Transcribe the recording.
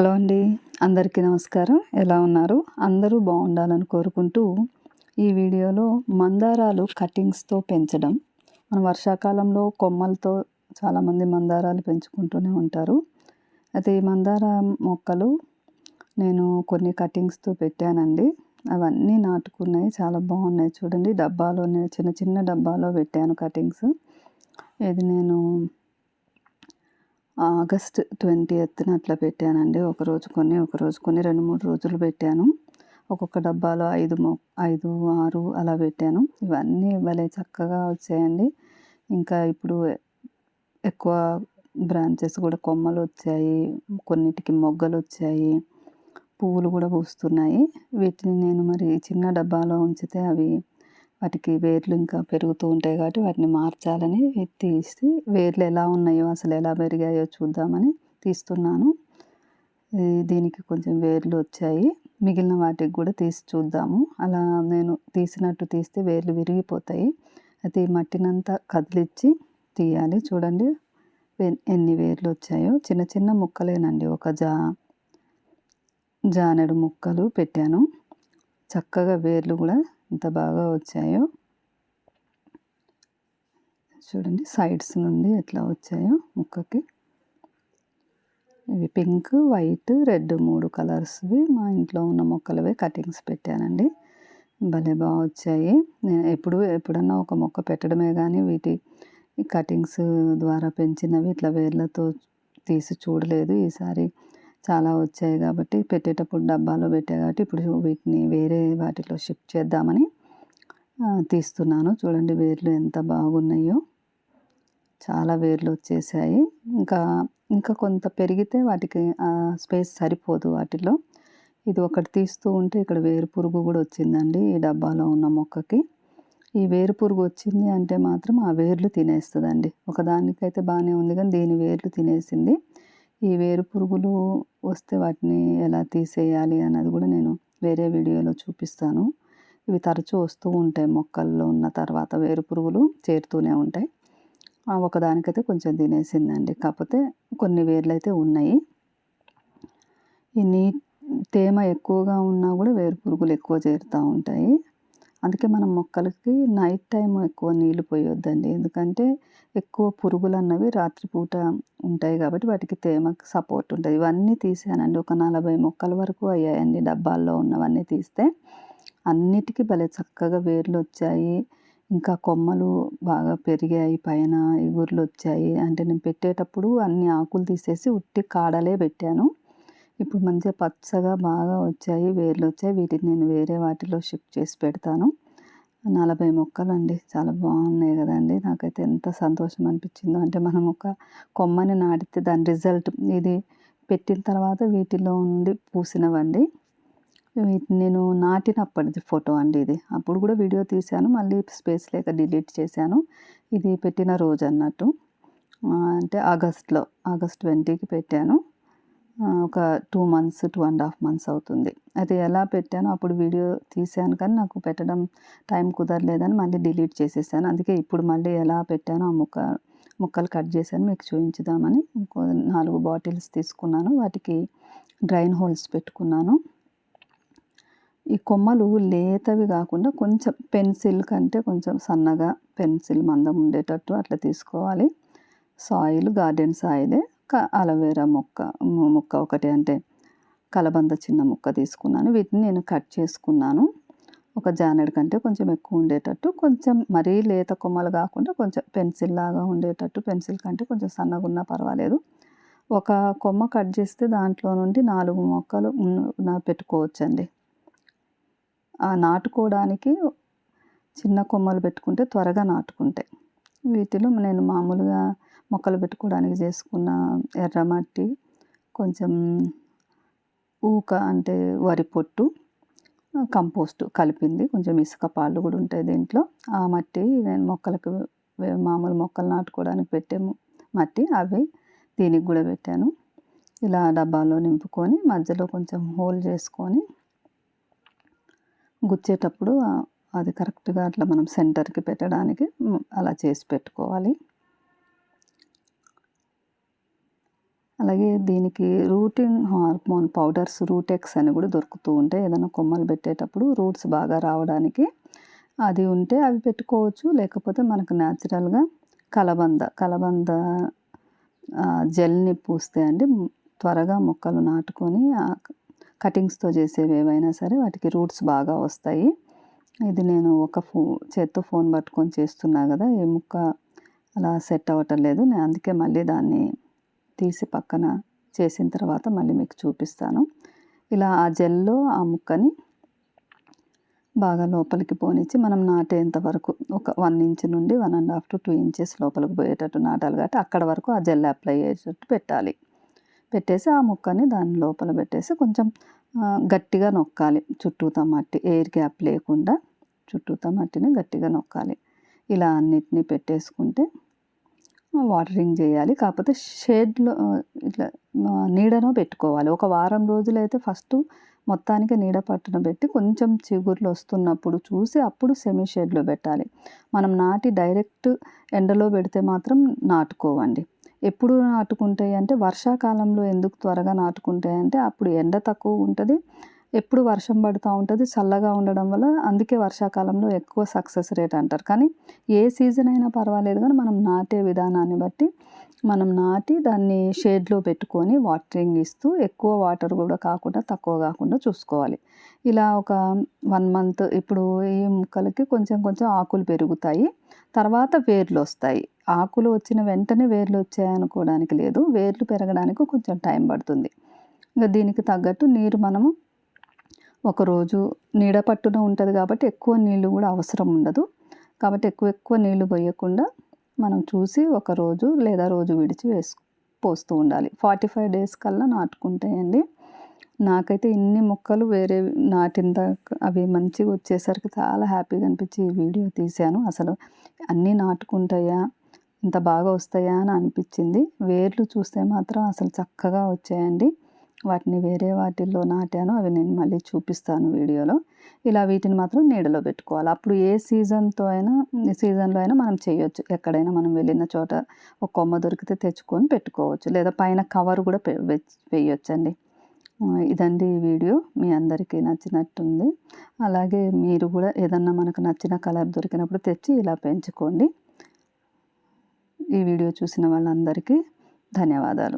Hello అండి. అందరికీ నమస్కారం. ఎలా ఉన్నారు? అందరూ బాగుండాలని కోరుకుంటూ ఈ వీడియోలో మందారాలు కటింగ్స్తో పెంచడం. మన వర్షాకాలంలో కొమ్మలతో చాలామంది మందారాలు పెంచుకుంటూనే ఉంటారు. అయితే ఈ మందార మొక్కలు నేను కొన్ని కటింగ్స్తో పెట్టానండి. అవన్నీ నాటుకున్నాయి. చాలా బాగున్నాయి చూడండి. డబ్బాలోనే చిన్న చిన్న డబ్బాలో పెట్టాను కటింగ్స్. ఇది నేను ఆగస్ట్ ట్వంటీ ఎత్తున అట్లా పెట్టానండి. ఒకరోజు కొన్ని ఒకరోజు కొన్ని రెండు మూడు రోజులు పెట్టాను. ఒక్కొక్క డబ్బాలో ఐదు మొ ఐదు ఆరు అలా పెట్టాను. ఇవన్నీ భలే చక్కగా వచ్చాయండి. ఇంకా ఇప్పుడు ఎక్కువ బ్రాంచెస్ కూడా కొమ్మలు వచ్చాయి కొన్నిటికి మొగ్గలు వచ్చాయి పువ్వులు కూడా పూస్తున్నాయి. వీటిని నేను మరి చిన్న డబ్బాలో ఉంచితే అవి వాటికి వేర్లు ఇంకా పెరుగుతూ ఉంటాయి కాబట్టి వాటిని మార్చాలని తీసి వేర్లు ఎలా ఉన్నాయో అసలు ఎలా పెరిగాయో చూద్దామని తీస్తున్నాను. దీనికి కొంచెం వేర్లు వచ్చాయి. మిగిలిన వాటికి కూడా తీసి చూద్దాము. అలా నేను తీసినట్టు తీస్తే వేర్లు విరిగిపోతాయి. అయితే ఈ మట్టినంతా కదిలిచ్చి తీయాలి. చూడండి ఎన్ని వేర్లు వచ్చాయో. చిన్న చిన్న ముక్కలేనండి. ఒక జా జానెడు ముక్కలు పెట్టాను. చక్కగా వేర్లు కూడా ఎంత బాగా వచ్చాయో. చూడండి సైడ్స్ నుండి ఎట్లా వచ్చాయో ముక్కకి. ఇవి పింక్ వైట్ రెడ్ మూడు కలర్స్వి మా ఇంట్లో ఉన్న మొక్కలవే కటింగ్స్ పెట్టానండి. భలే బాగా వచ్చాయి. నేను ఎప్పుడు ఎప్పుడన్నా ఒక మొక్క పెట్టడమే కానీ వీటి కటింగ్స్ ద్వారా పెంచినవి ఇట్లా వేర్లతో తీసి చూడలేదు. ఈసారి చాలా వచ్చాయి కాబట్టి పెట్టేటప్పుడు డబ్బాలో పెట్టా కాబట్టి ఇప్పుడు వీటిని వేరే వాటిలో షిఫ్ట్ చేద్దామని తీస్తున్నాను. చూడండి వేర్లు ఎంత బాగున్నాయో. చాలా వేర్లు వచ్చేసాయి. ఇంకా ఇంకా కొంత పెరిగితే వాటికి స్పేస్ సరిపోదు వాటిలో ఇది ఒకటి తీస్తూ ఉంటే ఇక్కడ వేరు పురుగు కూడా వచ్చిందండి ఈ డబ్బాలో ఉన్న మొక్కకి. ఈ వేరు పురుగు వచ్చింది అంటే మాత్రం ఆ వేర్లు తినేస్తుందండి. ఒకదానికైతే బాగానే ఉంది కానీ దీని వేర్లు తినేసింది. ఈ వేరు పురుగులు వస్తే వాటిని ఎలా తీసేయాలి అన్నది కూడా నేను వేరే వీడియోలో చూపిస్తాను. ఇవి తరచూ వస్తూ ఉంటాయి. మొక్కల్లో ఉన్న తర్వాత వేరు పురుగులు చేరుతూనే ఉంటాయి. ఒకదానికైతే కొంచెం తినేసిందండి. కాకపోతే కొన్ని వేర్లు అయితే ఉన్నాయి. ఈ నీ తేమ ఎక్కువగా ఉన్నా కూడా వేరు పురుగులు ఎక్కువ చేరుతూ ఉంటాయి. అందుకే మనం మొక్కలకి నైట్ టైం ఎక్కువ నీళ్ళు పోయొద్దండి. ఎందుకంటే ఎక్కువ పురుగులు అన్నవి రాత్రిపూట ఉంటాయి కాబట్టి వాటికి తేమకు సపోర్ట్ ఉంటుంది. ఇవన్నీ తీసానండి. ఒక నలభై మొక్కల వరకు అయ్యాయండి డబ్బాల్లో ఉన్నవన్నీ తీస్తే. అన్నిటికీ భలే చక్కగా వేర్లు వచ్చాయి ఇంకా కొమ్మలు బాగా పెరిగాయి. పైన ఎగురులు వచ్చాయి అంటే నేను పెట్టేటప్పుడు అన్ని ఆకులు తీసేసి ఉట్టి కాడలే పెట్టాను. ఇప్పుడు మంచిగా పచ్చగా బాగా వచ్చాయి వేర్లు వచ్చాయి. వీటిని నేను వేరే వాటిలో షిఫ్ట్ చేసి పెడతాను. నలభై మొక్కలండి. చాలా బాగున్నాయి కదండి. నాకైతే ఎంత సంతోషం అనిపించిందో. అంటే మనం ఒక కొమ్మని నాటితే దాని రిజల్ట్ ఇది పెట్టిన తర్వాత వీటిలో ఉండి పూసినవండి. వీటిని నేను నాటినప్పటిది ఫోటో అండి ఇది. అప్పుడు కూడా వీడియో తీశాను. మళ్ళీ స్పేస్ లేక డిలీట్ చేశాను. ఇది పెట్టిన రోజు అన్నట్టు. అంటే ఆగస్ట్లో ఆగస్ట్ ట్వంటీకి పెట్టాను. ఒక two months two and half months అవుతుంది. అయితే ఎలా పెట్టానో అప్పుడు వీడియో తీసాను కానీ నాకు పెట్టడం టైం కుదరలేదని మళ్ళీ డిలీట్ చేసేసాను. అందుకే ఇప్పుడు మళ్ళీ ఎలా పెట్టానో ఆ ముక్క ముక్కలు కట్ చేశాను. మీకు చూపించుదామని ఇంకో నాలుగు బాటిల్స్ తీసుకున్నాను. వాటికి డ్రైన్ హోల్స్ పెట్టుకున్నాను. ఈ కొమ్మలు లేతవి కాకుండా కొంచెం పెన్సిల్ కంటే కొంచెం సన్నగా పెన్సిల్ మందం ఉండేటట్టు అట్లా తీసుకోవాలి. Soil garden సాయిలే. అలవేరా మొక్క మొక్క ఒకటి అంటే కలబంద చిన్న ముక్క తీసుకున్నాను. వీటిని నేను కట్ చేసుకున్నాను. ఒక జానెడ్ కంటే కొంచెం ఎక్కువ ఉండేటట్టు కొంచెం మరీ లేత కొమ్మలు కాకుండా కొంచెం పెన్సిల్ లాగా ఉండేటట్టు పెన్సిల్ కంటే కొంచెం సన్నగా ఉన్నా పర్వాలేదు. ఒక కొమ్మ కట్ చేస్తే దాంట్లో నుండి నాలుగు మొక్కలు పెట్టుకోవచ్చండి. ఆ నాటుకోవడానికి చిన్న కొమ్మలు పెట్టుకుంటే త్వరగా నాటుకుంటాయి. వీటిలో నేను మామూలుగా మొక్కలు పెట్టుకోవడానికి చేసుకున్న ఎర్రమట్టి కొంచెం ఊక అంటే వరి పొట్టు కంపోస్ట్ కలిపింది. కొంచెం ఇసుక పాలు కూడా ఉంటాయి దీంట్లో. ఆ మట్టి నేను మొక్కలకు మామూలు మొక్కలు నాటుకోవడానికి పెట్టే మట్టి అవి దీనికి కూడా పెట్టాను. ఇలా డబ్బాలో నింపుకొని మధ్యలో కొంచెం హోల్ చేసుకొని గుచ్చేటప్పుడు అది కరెక్ట్గా అట్లా మనం సెంటర్కి పెట్టడానికి అలా చేసి పెట్టుకోవాలి. అలాగే దీనికి రూటింగ్ హార్మోన్ పౌడర్స్ రూటెక్స్ అని కూడా దొరుకుతూ ఉంటాయి. ఏదైనా కొమ్మలు పెట్టేటప్పుడు రూట్స్ బాగా రావడానికి అది ఉంటే అవి పెట్టుకోవచ్చు. లేకపోతే మనకు న్యాచురల్గా కలబంద కలబంద జెల్ని పూస్తే అండి త్వరగా మొక్కలు నాటుకొని కటింగ్స్తో చేసేవి ఏవైనా సరే వాటికి రూట్స్ బాగా వస్తాయి. ఇది నేను ఒక ఫో చేత్తో ఫోన్ పట్టుకొని చేస్తున్నా కదా ఏ ముక్క అలా సెట్ అవ్వటం లేదు. నేను అందుకే మళ్ళీ దాన్ని తీసి పక్కన చేసిన తర్వాత మళ్ళీ మీకు చూపిస్తాను. ఇలా ఆ జెల్లో ఆ ముక్కని బాగా లోపలికి పోనిచ్చి మనం నాటేంత వరకు ఒక వన్ ఇంచ్ నుండి one and half to two inches లోపలికి పోయేటట్టు నాటాలి కాబట్టి అక్కడ వరకు ఆ జెల్ అప్లై అయ్యేటట్టు పెట్టాలి. పెట్టేసి ఆ ముక్కని దాని లోపల పెట్టేసి కొంచెం గట్టిగా నొక్కాలి. చుట్టూతా మట్టి ఎయిర్ గ్యాప్ లేకుండా చుట్టూతా మట్టిని గట్టిగా నొక్కాలి. ఇలా అన్నిటినీ పెట్టేసుకుంటే వాటరింగ్ చేయాలి. కాకపోతే షేడ్లో ఇట్లా నీడను పెట్టుకోవాలి. ఒక వారం రోజులైతే ఫస్ట్ మొత్తానికి నీడ పట్టున పెట్టి కొంచెం చిగుర్లు వస్తున్నప్పుడు చూసి అప్పుడు సెమీ షేడ్లో పెట్టాలి. మనం నాటి డైరెక్ట్ ఎండలో పెడితే మాత్రం నాటుకోవండి. ఎప్పుడు నాటుకుంటాయి అంటే వర్షాకాలంలో ఎందుకు త్వరగా నాటుకుంటాయి అంటే అప్పుడు ఎండ తక్కువ ఉంటుంది. ఎప్పుడు వర్షం పడుతూ ఉంటుంది చల్లగా ఉండడం వల్ల అందుకే వర్షాకాలంలో ఎక్కువ సక్సెస్ రేట్ అంటారు. కానీ ఏ సీజన్ అయినా పర్వాలేదు కానీ మనం నాటే విధానాన్ని బట్టి మనం నాటి దాన్ని షేడ్లో పెట్టుకొని వాటరింగ్ ఇస్తూ ఎక్కువ వాటర్ కూడా కాకుండా తక్కువ కాకుండా చూసుకోవాలి. ఇలా ఒక వన్ మంత్ ఇప్పుడు ఈ ముక్కలకి కొంచెం కొంచెం ఆకులు పెరుగుతాయి తర్వాత వేర్లు వస్తాయి. ఆకులు వచ్చిన వెంటనే వేర్లు వచ్చాయనుకోవడానికి లేదు వేర్లు పెరగడానికి కొంచెం టైం పడుతుంది. ఇంకా దీనికి తగ్గట్టు నీరు మనము ఒకరోజు నీడ పట్టున ఉంటుంది కాబట్టి ఎక్కువ నీళ్ళు కూడా అవసరం ఉండదు. కాబట్టి ఎక్కువ ఎక్కువ నీళ్ళు పోయకుండా మనం చూసి ఒక రోజు లేదా రోజు విడిచి వేసు పోస్తూ ఉండాలి. ఫార్టీ ఫైవ్ డేస్ కల్లా నాటుకుంటాయండి. నాకైతే ఇన్ని మొక్కలు వేరే నాటిన అవి మంచిగా వచ్చేసరికి చాలా హ్యాపీగా అనిపించి ఈ వీడియో తీశాను. అసలు అన్నీ నాటుకుంటాయా ఇంత బాగా వస్తాయా అని అనిపించింది. వేర్లు చూస్తే మాత్రం అసలు చక్కగా వచ్చాయండి. వాటిని వేరే వాటిల్లో నాటాను అవి నేను మళ్ళీ చూపిస్తాను వీడియోలో. ఇలా వీటిని మాత్రం నీడలో పెట్టుకోవాలి. అప్పుడు ఏ సీజన్తో అయినా సీజన్లో అయినా మనం చేయొచ్చు. ఎక్కడైనా మనం వెళ్ళిన చోట ఒక కొమ్మ దొరికితే తెచ్చుకొని పెట్టుకోవచ్చు. లేదా పైన కవర్ కూడా వేయొచ్చండి. ఇదండి ఈ వీడియో. మీ అందరికీ నచ్చినట్టుంది. అలాగే మీరు కూడా ఏదన్నా మనకు నచ్చిన కలర్ దొరికినప్పుడు తెచ్చి ఇలా పెంచుకోండి. ఈ వీడియో చూసిన వాళ్ళందరికీ ధన్యవాదాలు.